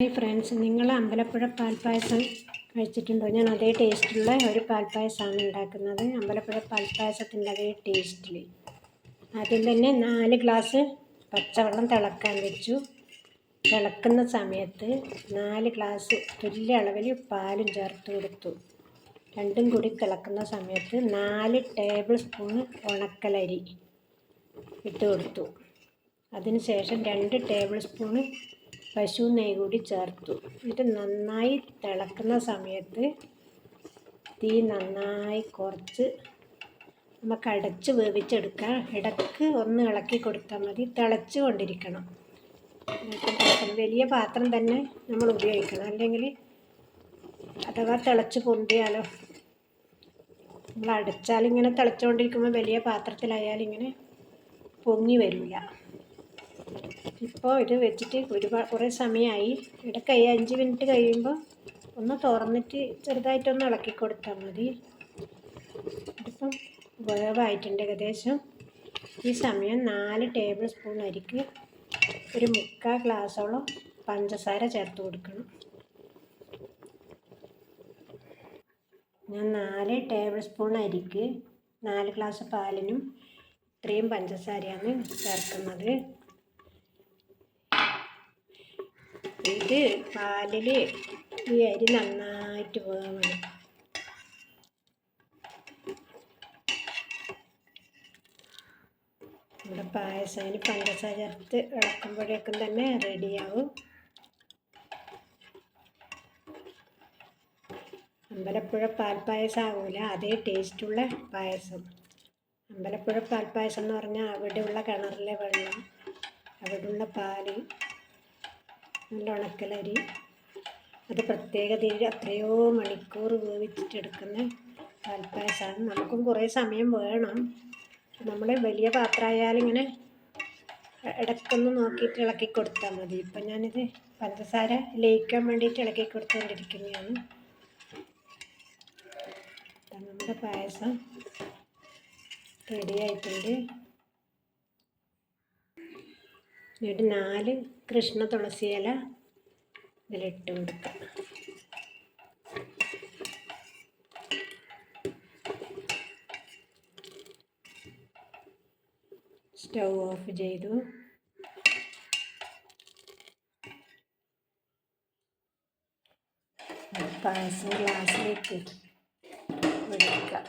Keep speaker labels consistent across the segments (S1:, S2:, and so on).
S1: Hi friends നിങ്ങൾ അമ്പലപ്പുഴ പാൽപ്പായസം കഴിച്ചിട്ടുണ്ടോ? ഞാൻ അതേ ടേസ്റ്റുള്ള ഒരു പാൽപ്പായസമാണ് ഉണ്ടാക്കുന്നത്. അമ്പലപ്പുഴ പാൽപ്പായസത്തിന്റെ അതേ ടേസ്റ്റിൽ ആദ്യം തന്നെ നാല് ഗ്ലാസ് പച്ചവെള്ളം തിളക്കാൻ വെച്ചു. തിളക്കുന്ന സമയത്ത് നാല് ഗ്ലാസ് തുല്യ അളവിൽ പാലും ചേർത്ത് കൊടുത്തു. രണ്ടും കൂടി തിളക്കുന്ന സമയത്ത് നാല് ടേബിൾ സ്പൂൺ ഉണക്കലരി ഇട്ട് കൊടുത്തു. അതിനുശേഷം രണ്ട് ടേബിൾ സ്പൂണ് പശു നെയ്യ് കൂടി ചേർത്തു. ഇത് നന്നായി തിളക്കുന്ന സമയത്ത് തീ നന്നായി കുറച്ച് നമുക്ക് അടച്ച് വേവിച്ചെടുക്കാം. ഇടയ്ക്ക് ഒന്ന് ഇളക്കി കൊടുത്താൽ മതി. തിളച്ച് കൊണ്ടിരിക്കണം. വലിയ പാത്രം തന്നെ നമ്മൾ ഉപയോഗിക്കണം. അല്ലെങ്കിൽ അഥവാ തിളച്ച് പൊന്തിയാലോ നമ്മൾ അടച്ചാൽ ഇങ്ങനെ തിളച്ചുകൊണ്ടിരിക്കുമ്പോൾ വലിയ പാത്രത്തിലായാൽ ഇങ്ങനെ പൊങ്ങി വരില്ല. ഇപ്പോൾ ഇത് വെച്ചിട്ട് ഒരുപാട് കുറേ സമയമായി. കൈ അഞ്ച് മിനിറ്റ് കഴിയുമ്പോൾ ഒന്ന് തുറന്നിട്ട് ചെറുതായിട്ടൊന്ന് ഇളക്കി കൊടുത്താൽ മതി. ഇതിപ്പം വേവായിട്ടുണ്ട് ഏകദേശം. ഈ സമയം നാല് ടേബിൾ സ്പൂൺ അരിക്ക് ഒരു മുക്കാൽ ഗ്ലാസോളം പഞ്ചസാര ചേർത്ത് കൊടുക്കണം. ഞാൻ നാല് ടേബിൾ സ്പൂൺ അരിക്ക് നാല് ഗ്ലാസ് പാലിനും ഇത്രയും പഞ്ചസാരയാണ് ചേർക്കുന്നത്. ഇത് പാലിൽ ഈ അരി നന്നായിട്ട് പോകാൻ വേണം. നമ്മുടെ പായസം പഞ്ചസാര ചേർത്ത് ഇളക്കുമ്പോഴേക്കും തന്നെ റെഡിയാവും. അമ്പലപ്പുഴ പാൽപ്പായസം ആകൂല അതേ ടേസ്റ്റുള്ള പായസം. അമ്പലപ്പുഴ പാൽപ്പായസം എന്ന് പറഞ്ഞാൽ അവിടെയുള്ള കിണറിലെ വെള്ളം അവിടെയുള്ള പാൽ. നല്ല ഉണക്കലരി അത് പ്രത്യേക തീയിൽ എത്രയോ മണിക്കൂർ വേവിച്ചിട്ടെടുക്കുന്ന പാൽപ്പായസമാണ് നമുക്കും കുറേ സമയം വേണം. നമ്മൾ വലിയ പാത്രമായാലും ഇങ്ങനെ ഇടയ്ക്കൊന്ന് നോക്കിയിട്ട് ഇളക്കി കൊടുത്താൽ മതി. ഇപ്പം ഞാനിത് പഞ്ചസാര ലയിക്കാൻ വേണ്ടിയിട്ട് ഇളക്കി കൊടുത്തുകൊണ്ടിരിക്കുന്നതാണ് നമ്മുടെ പായസം റെഡി എന്നിട്ട് നാല് കൃഷ്ണ തുളസി ഇല ഇതിലിട്ട് കൊടുക്കുക സ്റ്റൗ ഓഫ് ചെയ്തു. പായസം ഗ്ലാസ്സിലേക്ക് ഒഴിക്കുക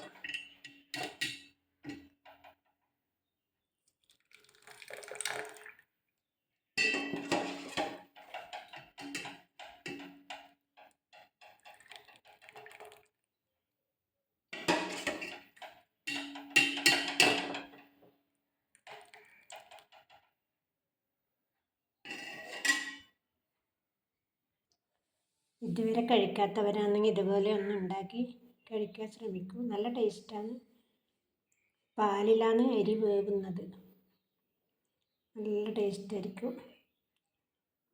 S1: ഇതുവരെ കഴിക്കാത്തവരാണെങ്കിൽ ഇതുപോലെ ഒന്ന് ഉണ്ടാക്കി കഴിക്കാൻ ശ്രമിക്കൂ. നല്ല ടേസ്റ്റാണ്. പാലിലാണ് അരി വേവുന്നത്. നല്ല ടേസ്റ്റ് ആയിരിക്കും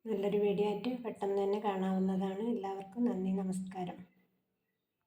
S1: നല്ലൊരു വീഡിയോ ആയിട്ട് പെട്ടെന്ന് തന്നെ കാണാവുന്നതാണ്. എല്ലാവർക്കും നന്ദി നമസ്കാരം.